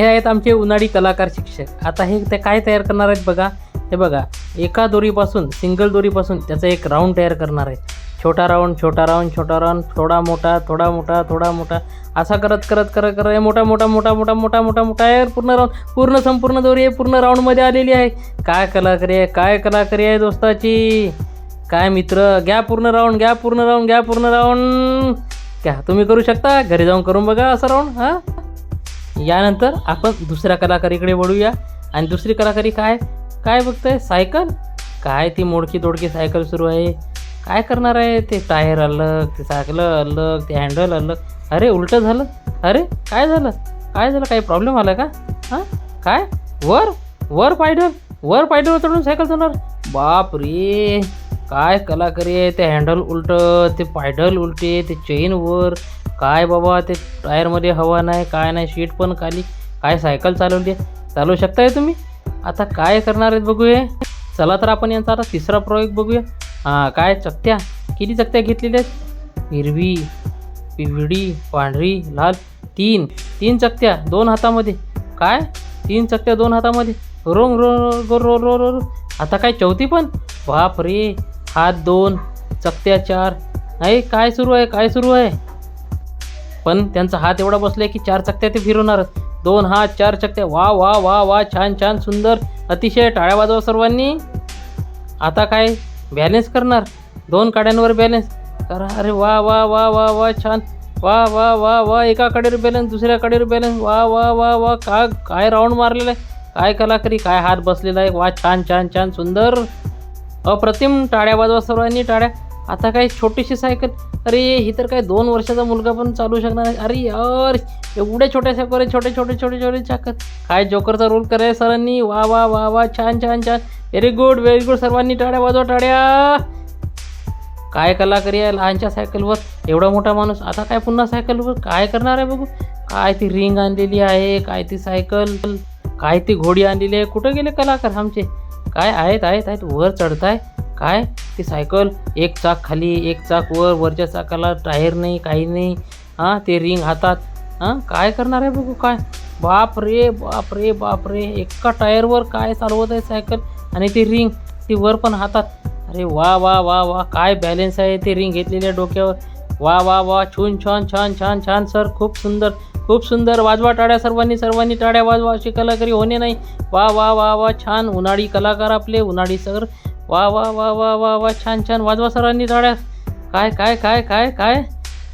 हे आहेत आमचे उन्हाळी कलाकार शिक्षक. आता हे ते काय तयार करणार आहेत बघा? हे बघा एका दोरीपासून सिंगल दोरीपासून त्याचा एक राऊंड तयार करणार आहे छोटा राऊंड छोटा राऊंड छोटा राऊंड थोडा मोठा थोडा मोठा थोडा मोठा. असा करत करत करत करत मोठा मोठा मोठा मोठा मोठा मोठा मोठा आहे पूर्ण राऊंड पूर्ण संपूर्ण दोरी आहे पूर्ण राऊंडमध्ये आलेली आहे. काय कलाकारी आहे काय कलाकारी आहे दोस्ताची? काय मित्र? घ्या पूर्ण राऊंड घ्या पूर्ण राऊंड घ्या पूर्ण राऊंड घ्या तुम्ही करू शकता? घरी जाऊन करून बघा असं राऊंड हां? यानंतर आपण दुसऱ्या कलाकारीकडे वळूया. आणि दुसरी कलाकारी काय? काय बघतंय? सायकल? काय ती मोडकी तोडकी सायकल सुरू आहे? काय करणार आहे ते? टायर अलग ते सायकल अलग ते हँडल अलग. अरे उलटं झालं. अरे काय झालं? काय झालं? काही प्रॉब्लेम आला का? हां? काय? वर? वर पायडल वर पायडल चढून सायकल चालणार? बाप रे काय कलाकारी आहे? ते हँडल उलटं ते पायडल उलटे ते चेन वर काय बाबा ते टायरमध्ये हवा नाही काय नाही शीट पण खाली. काय सायकल चालवली आहे चालवू शकताय तुम्ही? आता काय करणार आहेत बघूया. चला तर आपण यांचा आता तिसरा प्रयोग बघूया. हां काय चकत्या? किती चकत्या घेतलेल्या आहेत? हिरवी पिवळी पांढरी लाल. तीन. तीन चकत्या दोन हातामध्ये. काय? तीन चकत्या दोन हातामध्ये. रोंग रो रो रो रो रो रो. आता काय चौथी पण? बाप रे हात दोन चकत्या चार. नाही काय सुरू आहे? काय सुरू आहे? पण त्यांचा हात एवढा बसलाय की चार चकत्या ते फिरवणारच दोन हात चार चकत्या वा वा वा वा छान छान सुंदर अतिशय टाळ्या वाजवा सर्वांनी आता काय बॅलेन्स करणार दोन काड्यांवर बॅलेन्स करा अरे वा वा वा वा वा छान वा वा वा वा एका कडेवर बॅलन्स दुसऱ्या कडेवर बॅलन्स वा वा वा वा का काय राऊंड मारलेला आहे काय कलाकरी काय हात बसलेला आहे वा छान छान छान सुंदर अप्रतिम टाळ्या वाजवा सर्वांनी टाळ्या आता काय छोटीशी सायकल अरे ही तर काय दोन वर्षाचा मुलगा पण चालू शकणार नाही. अरे यार एवढ्या छोट्या सायकल छोटे छोटे छोटे छोटे चाकत. काय जोकरचा रोल कराय सरांनी? वा वा वा वा छान छान छान. व्हेरी गुड व्हेरी गुड सर्वांनी टाळ्या वाजवा टाळ्या काय कलाकारी आहे लहानच्या सायकलवर एवढा मोठा माणूस आता काय पुन्हा सायकलवर काय करणार आहे बघू? काय ती रिंग आणलेली आहे? काय ती सायकल काय ती घोडी आणलेली आहे? कुठं गेले कलाकार आमचे? काय आहेत आहेत आहेत? वर चढताय? काय? ती सायकल एक चाक खाली एक चाक वर वरच्या चाकाला टायर नाही काही नाही. हां ते रिंग हातात. हां काय करणार आहे बघू काय? बाप रे बाप रे बाप रे. एका टायरवर काय चालवत आहे सायकल आणि ती रिंग? ती वर पण हातात. अरे वा वा वा वा. काय बॅलेन्स आहे ते रिंग घेतलेल्या डोक्यावर. वा वा वा. छून छान छान छान छान सर. खूप सुंदर खूप सुंदर. वाजवा टाळ्या सर्वांनी सर्वांनी टाळ्या वाजवा. अशी कलाकारी होणे नाही. वा वा वा वा. छान उन्हाळी कलाकार आपले. उन्हाळी सर वा वा वा वा वा वा छान छान. वाजवा सरांनी टाळ्या काय काय काय काय काय?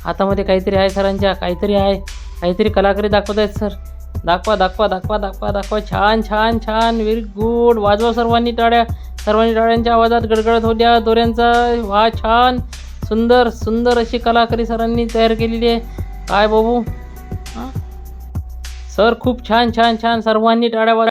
हातामध्ये काहीतरी आहे सरांच्या काहीतरी आहे. काहीतरी कलाकारी दाखवत आहेत सर. दाखवा दाखवा दाखवा दाखवा दाखवा. छान छान छान. व्हेरी गुड वाजवा सर्वांनी टाळ्या सर्वांनी टाळ्यांच्या आवाजात गडगडत होत्या. दोऱ्यांचा वा छान. सुंदर सुंदर अशी कलाकारी सरांनी तयार केलेली आहे. काय बाबू? सर खूप छान छान छान. सर्वांनी टाळ्या वाज